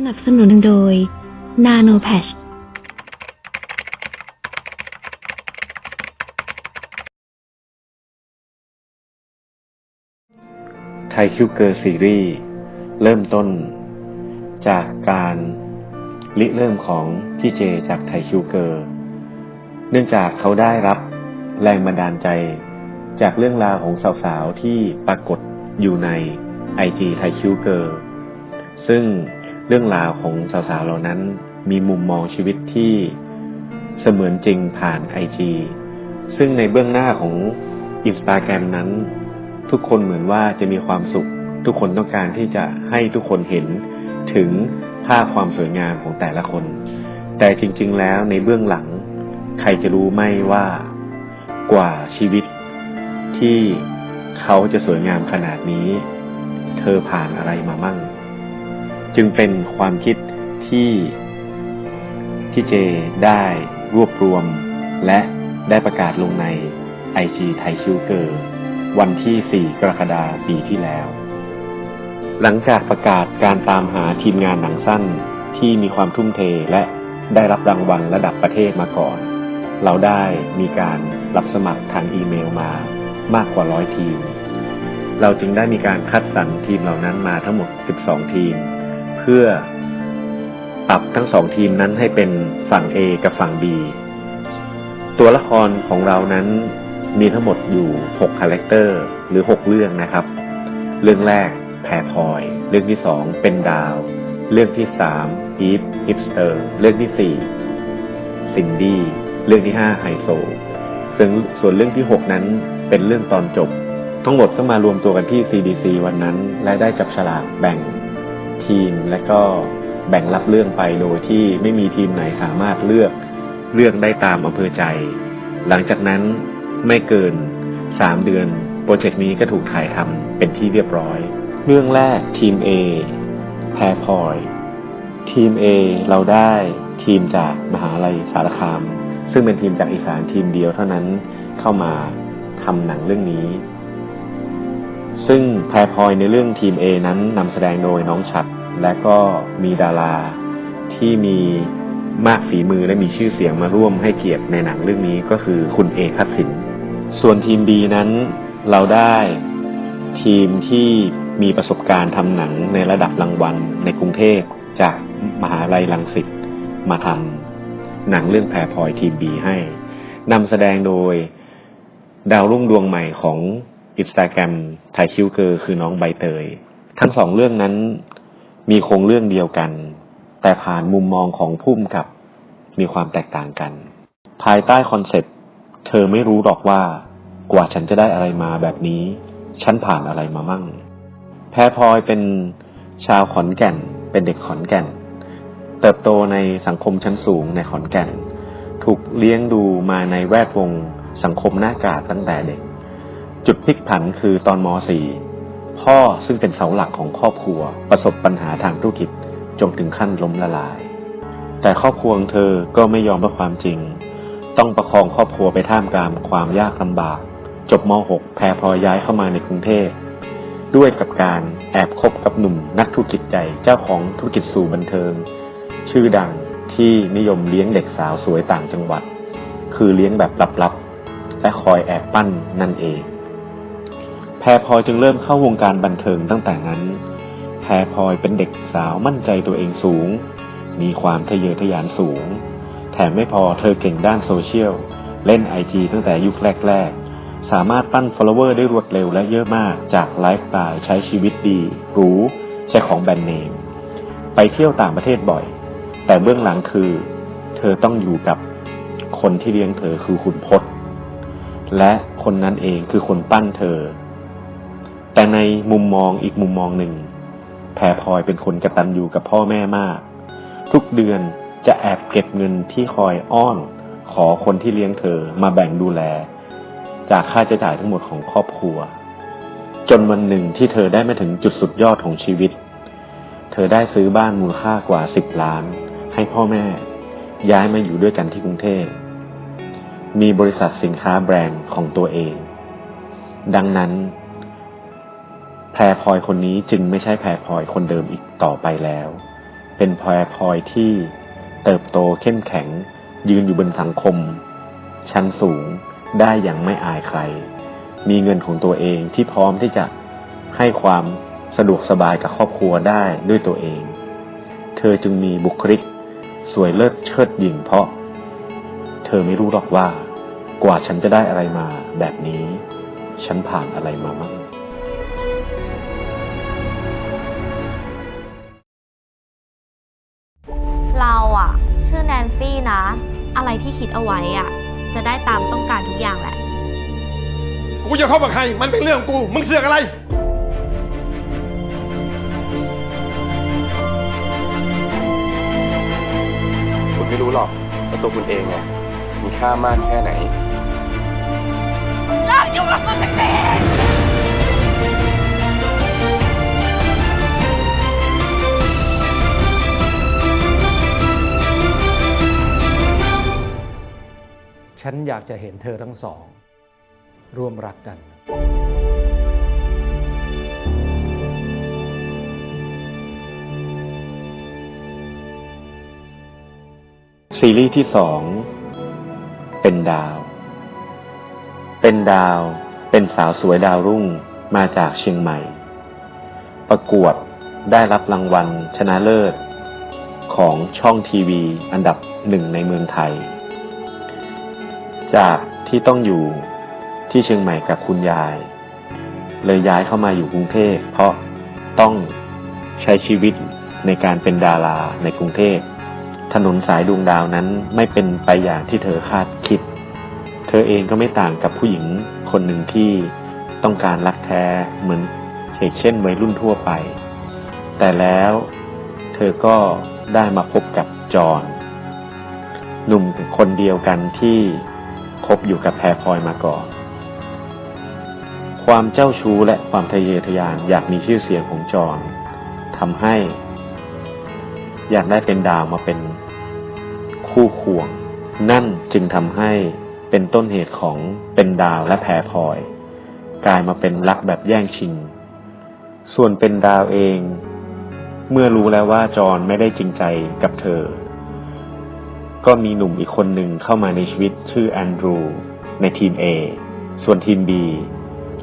สนับสนุนโดย Nano Patch ไทคิวเกอร์ซีรีส์เริ่มต้น จากการริเริ่มของพี่เจจากไทคิวเกอร์ เนื่องจากเขาได้รับแรงบันดาลใจ จากเรื่องราวของสาวๆ ที่ปรากฏอยู่ในไอจีไทคิวเกอร์ ซึ่ง เรื่องราวของสาวๆเหล่านั้น มีมุมมองชีวิตที่เสมือนจริงผ่านไอจีซึ่งในเบื้องหน้าของอินสตาแกรมนั้น ทุกคนเหมือนว่าจะมีความสุข ทุกคนต้องการที่จะให้ทุกคนเห็นถึงภาพความสวยงามของแต่ละคน แต่จริง ๆ แล้วในเบื้องหลัง ใครจะรู้ไหม่ว่ากว่าชีวิตที่เขาจะสวยงามขนาดนี้ เธอผ่านอะไรมามั่ง จึงเป็นความคิดที่ที่เจได้รวบรวม และได้ประกาศลงใน IG ไทยชิวเกอร์วันที่ 4 กรกฎาคมปีที่แล้ว หลังจากประกาศการตามหาทีมงานหนังสั้นที่มีความทุ่มเทและได้รับรางวัลระดับประเทศมาก่อน เราได้มีการรับสมัครทางอีเมลมามากกว่าร้อยทีม เราจึงได้มีการคัดสรรทีมเหล่านั้นมาทั้งหมด 12 ทีม พื่อปรับทั้งสองทีมนั้นให้เป็นฝั่ง A กับฝั่ง B ตัวละครของเรานั้นมีทั้งหมดอยู่6คาแรคเตอร์หรือ 6 เรื่องนะครับ เรื่องแรกแพรพลอย เรื่องที่ 2 เป็นดาว เรื่องที่3อีฟฮิปสเตอร์เรื่องที่ 4 ซินดี้ เรื่องที่ 5 ไฮโซซึ่งส่วนเรื่องที่ 6 นั้นเป็นเรื่องตอนจบ ทั้งหมดก็มารวมตัวกันที่ CDC วันนั้น และได้จับฉลากแบ่ง ทีม และก็แบ่งรับเรื่องไปโดยที่ไม่มีทีมไหนสามารถเลือกเรื่องได้ตามอำเภอใจ หลังจากนั้นไม่เกิน 3 เดือนโปรเจกต์นี้ก็ถูกถ่ายทำเป็นที่เรียบร้อย เรื่องแรกทีม A แพรพลอย ทีม A เราได้ทีมจากมหาลัยสารคาม ซึ่งเป็นทีมจากอีสานทีมเดียวเท่านั้นเข้ามาทำหนังเรื่องนี้ ซึ่งแพรพลอยในเรื่องทีม A นั้นนำแสดงโดยน้องฉัด และก็มีดาราที่มีมากฝีมือและมีชื่อเสียงมาร่วมให้เกียรติในหนังเรื่องนี้ก็คือคุณเอกคัตสิน ส่วนทีม B นั้นเราได้ทีมที่มีประสบการณ์ทำหนังในระดับรางวัลในกรุงเทพจากมหาลัยรังสิตมาทำหนังเรื่องแพรพลอยทีม B ให้นำแสดงโดยดาวรุ่งดวงใหม่ของอินสตาแกรมไทยคิวเกอร์คือน้องใบเตย ทั้งสองเรื่องนั้น มีโครงเรื่องเดียวกัน แต่ผ่านมุมมองของพุ่มกับ มีความแตกต่างกัน ภายใต้คอนเซ็ปต์ เธอไม่รู้หรอกว่า กว่าฉันจะได้อะไรมาแบบนี้ ฉันผ่านอะไรมามั่ง แพรพลอยเป็นชาวขอนแก่น เป็นเด็กขอนแก่น เติบโตในสังคมชั้นสูงในขอนแก่น ถูกเลี้ยงดูมาในแวดวงสังคมหน้ากาดตั้งแต่เด็ก จุดพลิกผันคือตอนม .4 พ่อซึ่งเป็นเสาหลักของครอบครัว ประสบปัญหาทางธุรกิจจนถึงขั้นล้มละลาย แต่ครอบครัวของเธอก็ไม่ยอมรับความจริง ต้องประคองครอบครัวไปท่ามกลางความยากลำบาก จบม .6 แพรพอย้ายเข้ามาในกรุงเทพด้วยกับการแอบคบกับหนุ่มนักธุรกิจใหญ่เจ้าของธุรกิจสู่บันเทิง ชื่อดังที่นิยมเลี้ยงเด็กสาวสวยต่างจังหวัด คือเลี้ยงแบบลับๆและคอยแอบปั้นนั่นเอง รพลอยจึงเริ่มเข้าวงการบันเทิงตั้งแต่นั้น แพรพลอยเป็นเด็กสาวมั่นใจตัวเองสูง มีความทะเยอทะยานสูง แถมไม่พอเธอเก่งด้านโซเชียล เล่นไอจีตั้งแต่ยุคแรก ๆ สามารถปั้น follower ได้รวดเร็วและเยอะมากจากไลฟ์สไตล์ใช้ชีวิตดีหรูใช้ของแบรนด์เนม ไปเที่ยวต่างประเทศบ่อย แต่เบื้องหลังคือ เธอต้องอยู่กับคนที่เลี้ยงเธอคือคุณพศและคนนั้นเองคือคนปั้นเธอ แต่ในมุมมองอีกมุมมองหนึ่ง แพรพลอยเป็นคนกระตันอยู่กับพ่อแม่มาก ทุกเดือนจะแอบเก็บเงินที่คอยอ้อน ขอคนที่เลี้ยงเธอมาแบ่งดูแล จากค่าใช้จ่ายทั้งหมดของครอบครัว จนวันหนึ่งที่เธอได้มาถึงจุดสุดยอดของชีวิต เธอได้ซื้อบ้านมูลค่ากว่าสิบล้าน ให้พ่อแม่ ย้ายมาอยู่ด้วยกันที่กรุงเทพมีบริษัทสินค้าแบรนด์ของตัวเอง ดังนั้น แพรพลอยคนนี้จึงไม่ใช่แพรพลอยคนเดิมอีกต่อไปแล้ว เป็นพลอยพลอยที่เติบโตเข้มแข็ง ยืนอยู่บนสังคม ชั้นสูงได้อย่างไม่อายใคร มีเงินของตัวเองที่พร้อมที่จะให้ความสะดวกสบายกับครอบครัวได้ด้วยตัวเอง เธอจึงมีบุคลิก สวยเลิศเชิดหยิ่งเพราะ เธอไม่รู้หรอกว่า กว่าฉันจะได้อะไรมาแบบนี้ ฉันผ่านอะไรมามั่ง อะไรที่คิดเอาไว้อะจะได้ตามต้องการทุกอย่างแหละ กูจะเข้ากับใคร มันเป็นเรื่องของกู มึงเสือกอะไร คุณไม่รู้หรอกว่าตัวคุณเองเนี่ยมีค่ามากแค่ไหน ฉันอยากจะเห็นเธอทั้งสอง ร่วมรักกันซีรีส์ที่สองเป็นดาว เป็นดาว เป็นสาวสวยดาวรุ่งมาจากเชียงใหม่ ประกวดได้รับรางวัลชนะเลิศ ของช่องทีวีอันดับหนึ่งในเมืองไทย จากที่ต้องอยู่ที่เชียงใหม่กับคุณยาย เลยย้ายเข้ามาอยู่กรุงเทพเพราะต้องใช้ชีวิตในการเป็นดาราในกรุงเทพถนนสายดวงดาวนั้นไม่เป็นไปอย่างที่เธอคาดคิด เธอเองก็ไม่ต่างกับผู้หญิงคนหนึ่งที่ต้องการรักแท้เหมือนเช่นวัยรุ่นทั่วไป แต่แล้วเธอก็ได้มาพบกับจอห์นหนุ่มคนเดียวกันที่ คบอยู่กับแพรพลอยมาก่อน ความเจ้าชู้และความทะเยอทะยานอยากมีชื่อเสียงของจอนทำให้ อยากได้เป็นดาวมาเป็นคู่ควง นั่นจึงทำให้เป็นต้นเหตุของเป็นดาวและแพรพลอย กลายมาเป็นรักแบบแย่งชิง ส่วนเป็นดาวเอง เมื่อรู้แล้วว่าจอนไม่ได้จริงใจกับเธอ ก็มีหนุ่มอีกคนหนึ่งเข้ามาในชีวิตชื่อแอนดรูในทีม A ส่วนทีม B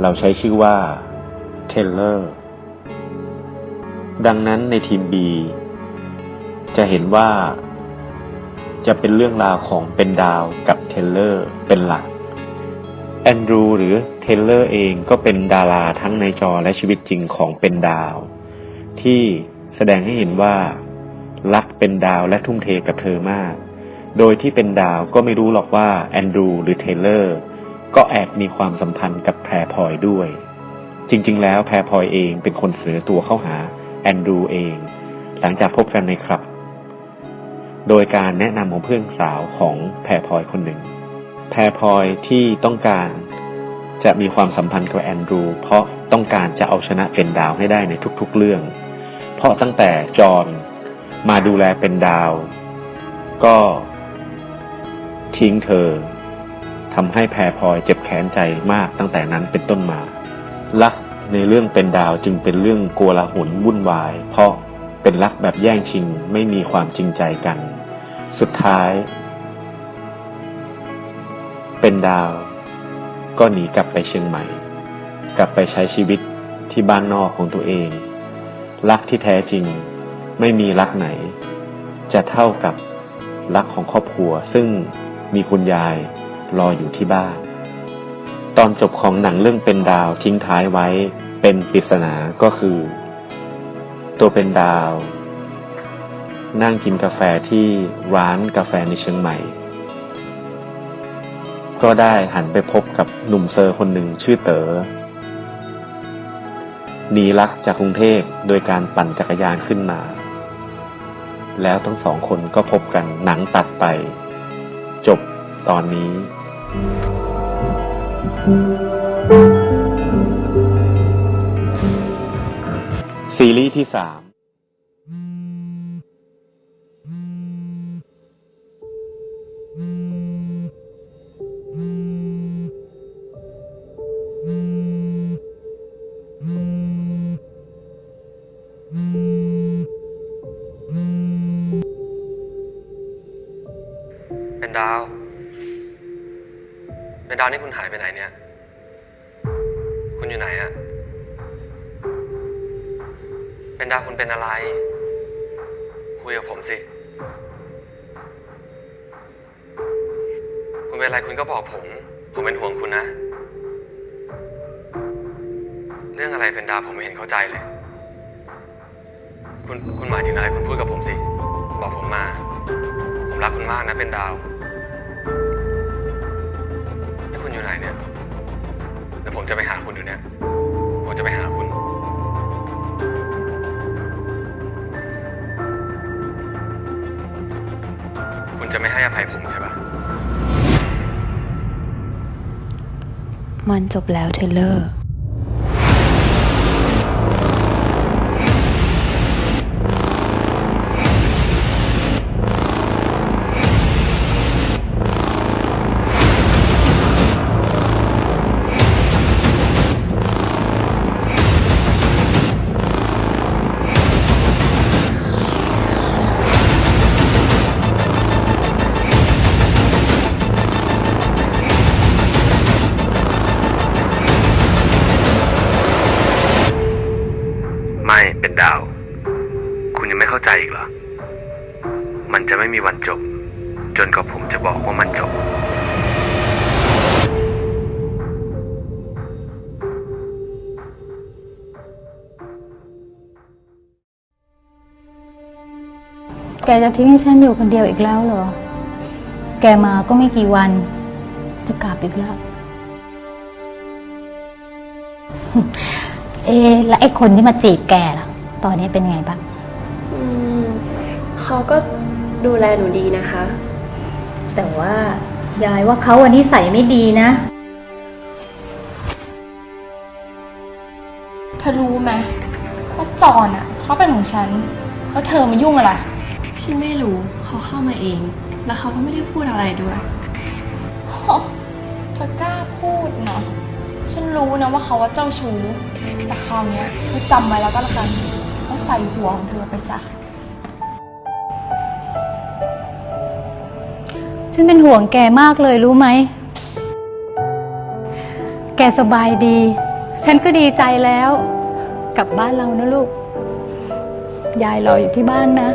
เราใช้ชื่อว่าเทเลอร์ดังนั้นในทีม B จะเห็นว่า จะเป็นเรื่องราวของเป็นดาวกับเทเลอร์เป็นหลักแอนดรูหรือเทเลอร์เองก็เป็นดาราทั้งในจอและชีวิตจริงของเป็นดาว ที่แสดงให้เห็นว่า รักเป็นดาวและทุ่มเทกับเธอมาก โดยที่เป็นดาวก็ไม่รู้หรอกว่าแอนดรูหรือเทเลอร์ ก็แอบมีความสัมพันธ์กับแพรพลอยด้วย จริง ๆ แล้วแพรพลอยเองเป็นคนเสนอตัวเข้าหาแอนดรูเอง หลังจากพบกันในครับ โดยการแนะนำของเพื่อนสาวของแพรพลอยคนหนึ่ง แพรพลอยที่ต้องการจะมีความสัมพันธ์กับแอนดรู เพราะต้องการจะเอาชนะเป็นดาวให้ได้ในทุกๆเรื่อง เพราะตั้งแต่จอห์นมาดูแลเป็นดาว ก็ ทิ้งเธอทำให้แพรพลอยเจ็บแค้นใจมากตั้งแต่นั้นเป็นต้นมารักในเรื่องเป็นดาวจึงเป็นเรื่องกลาหลวุ่นวาย เพราะเป็นรักแบบแย่งชิงไม่มีความจริงใจกัน สุดท้าย เป็นดาว ก็หนีกลับไปเชียงใหม่ กลับไปใช้ชีวิตที่บ้านนอกของตัวเอง รักที่แท้จริงไม่มีรักไหน จะเท่ากับรักของครอบครัวซึ่ง มีคุณยาย รออยู่ที่บ้าน ตอนจบของหนังเรื่องเป็นดาวทิ้งท้ายไว้เป็นปริศนาก็คือ ตัวเป็นดาว นั่งกินกาแฟที่ร้านกาแฟในเชียงใหม่ ก็ได้หันไปพบกับหนุ่มเซอร์คนหนึ่งชื่อเต๋อหนีรักจากกรุงเทพโดยการปั่นจักรยานขึ้นมา แล้วทั้งสองคนก็พบกันหนังตัดไป จบตอนนี้ ซีรีส์ที่สาม ดาว เป็นดาวนี่คุณหายไปไหนเนี่ย คุณอยู่ไหนอะเป็นดาวคุณเป็นอะไร คุยกับผมสิ คุณเป็นอะไรคุณก็บอกผม ผมเป็นห่วงคุณนะ เรื่องอะไรเป็นดาวผมไม่เห็นเข้าใจเลย คุณคุณหมายถึงอะไรคุณพูดกับผมสิ บอกผมมา ผมรักคุณมากนะเป็นดาว ผมจะไปหาคุณอยู่เนี่ย ผมจะไปหาคุณ คุณจะไม่ให้อภัยผมใช่ปะมันจบแล้วเทเลอร์ จะทิ้งให้ฉันอยู่คนเดียวอีกแล้วเหรอ แกมาก็ไม่กี่วัน จะกลับอีกแล้ว เอะแล้วไอ้คนที่มาจีบแกล่ะ ตอนนี้เป็นไงบ้าง อืมเขาก็ดูแลหนูดีนะคะ แต่ว่ายายว่าเขาอันนี้ใส่ไม่ดีนะ เธอรู้ไหมว่าจอนอะ เขาเป็นของฉัน แล้วเธอมายุ่งอะไร ฉันไม่รู้เขาเข้ามาเอง แล้วเขาก็ไม่ได้พูดอะไรด้วยเธอกล้าพูดเนาะ ฉันรู้นะว่าเขาว่าเจ้าชู้ แต่คราวเนี้ยเธอจำไว้แล้วก็แล้วกันแล้วใส่หัวของเธอไปซะ ฉันเป็นห่วงแกมากเลยรู้ไหม แกสบายดี ฉันก็ดีใจแล้ว กลับบ้านเรานะลูก ยายรออยู่ที่บ้านนะ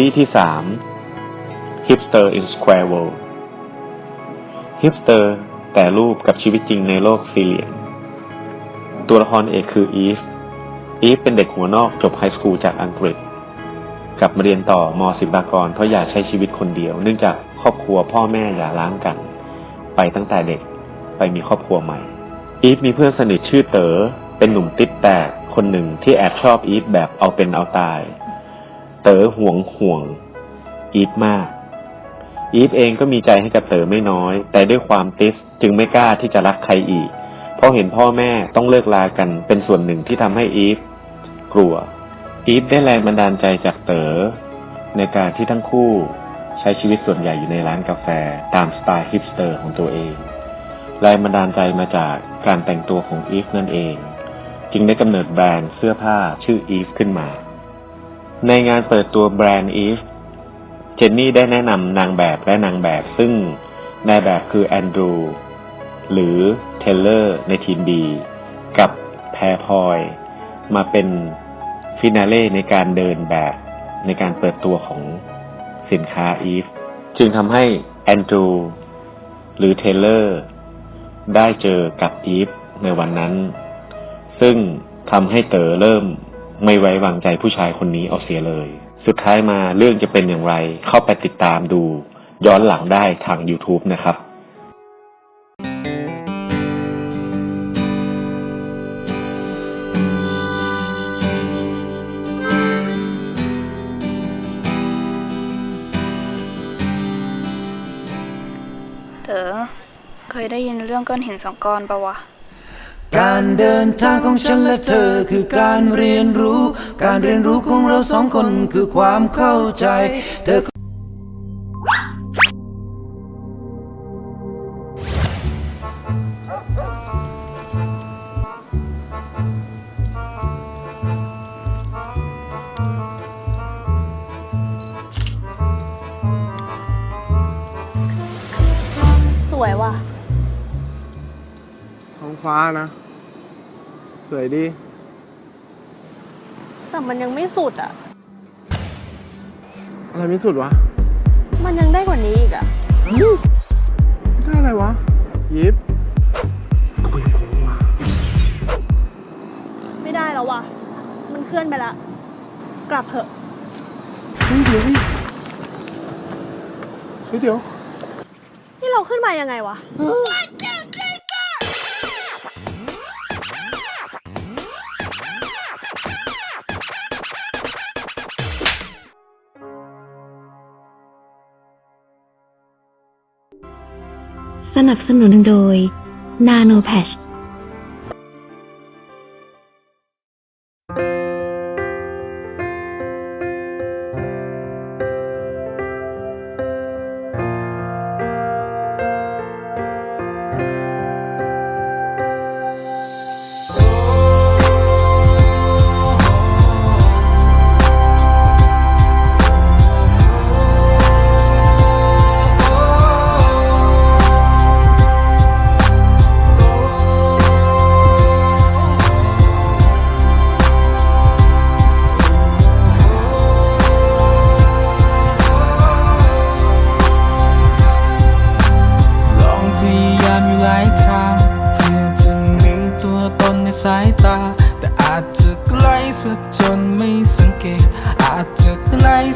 รีส์ที่3 Hipster in Square World Hipster แต่รูปกับชีวิตจริงในโลกสี่เหลี่ยม ตัวละครเอกคืออีฟ อีฟเป็นเด็กหัวนอกจบไฮสคูลจากอังกฤษ กลับมาเรียนต่อมศิลปากรเพราะอยากใช้ชีวิตคนเดียว เนื่องจากครอบครัวพ่อแม่อย่าร้างกัน ไปตั้งแต่เด็กไปมีครอบครัวใหม่ อีฟมีเพื่อนสนิทชื่อเต๋อเป็นหนุ่มติดแตกคนหนึ่งที่แอบชอบอีฟแบบเอาเป็นเอาตาย เต๋อห่วงห่วง อีฟมาก อีฟเองก็มีใจให้กับเต๋อไม่น้อย แต่ด้วยความติสจึงไม่กล้าที่จะรักใครอีก เพราะเห็นพ่อแม่ต้องเลิกลากันเป็นส่วนหนึ่งที่ทำให้อีฟกลัว อีฟได้แรงบันดาลใจจากเต๋อในการที่ทั้งคู่ใช้ชีวิตส่วนใหญ่อยู่ในร้านกาแฟตามสไตล์ฮิปสเตอร์ของตัวเองแรงบันดาลใจมาจากการแต่งตัวของอีฟนั่นเอง จึงได้กำเนิดแบรนด์เสื้อผ้าชื่ออีฟขึ้นมา ในงานเปิดตัวแบรนด์อีฟเจนนี่ได้แนะนำนางแบบและนางแบบซึ่งนายแบบคือแอนดรูหรือเทเลอร์ในทีมบีกับแพรพอยมาเป็นฟินาเล่ในการเดินแบบในการเปิดตัวของสินค้าอีฟจึงทำให้แอนดรูหรือเทเลอร์ได้เจอกับอีฟในวันนั้น ซึ่งทำให้เต๋อเริ่ม ไม่ไว้วางใจผู้ชายคนนี้เอาเสียเลย สุดท้ายมาเรื่องจะเป็นอย่างไร เข้าไปติดตามดู ย้อนหลังได้ทาง YouTube นะครับเธอเคยได้ยินเรื่องก้อนหินสองก้อนปะวะ การเดินทางของฉันและเธอคือการเรียนรู้ การเรียนรู้ของเราสองคนคือความเข้าใจ เธอสวยว่ะ ฟ้านะ สวยดี แต่มันยังไม่สุดอะ อะไรไม่สุดวะ มันยังได้กว่านี้อีกอะได้อะไรวะ ยิบไม่ได้แล้วว่ะ มันเคลื่อนไปละ กลับเถอะเฮ้ยเดี๋ยวดิเฮ้ยเดี๋ยว นี่เราขึ้นมายังไงวะส นับสนุนโดย Nano Patch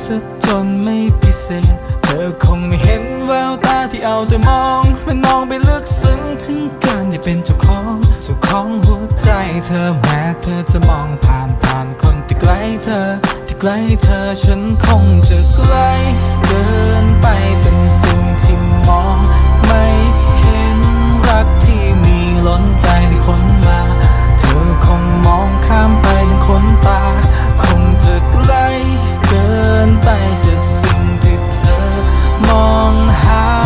ซะจนไม่พิเศษ เธอคงไม่เห็นแววตาที่เอาแต่มอง มันมองไปลึกซึ้งถึงการได้เป็นเจ้าของเจ้าของหัวใจเธอแม้เธอจะมองผ่านผ่านคนที่ไกลเธอ ที่ไกลเธอฉันคงจะไกลเกินไปเป็นสิ่งที่มองไม่เห็นรักที่มีล้นใจที่คนมา เธอคงมองข้ามไปถึงคนตา นไปจากสิ่งที่เธอมองหา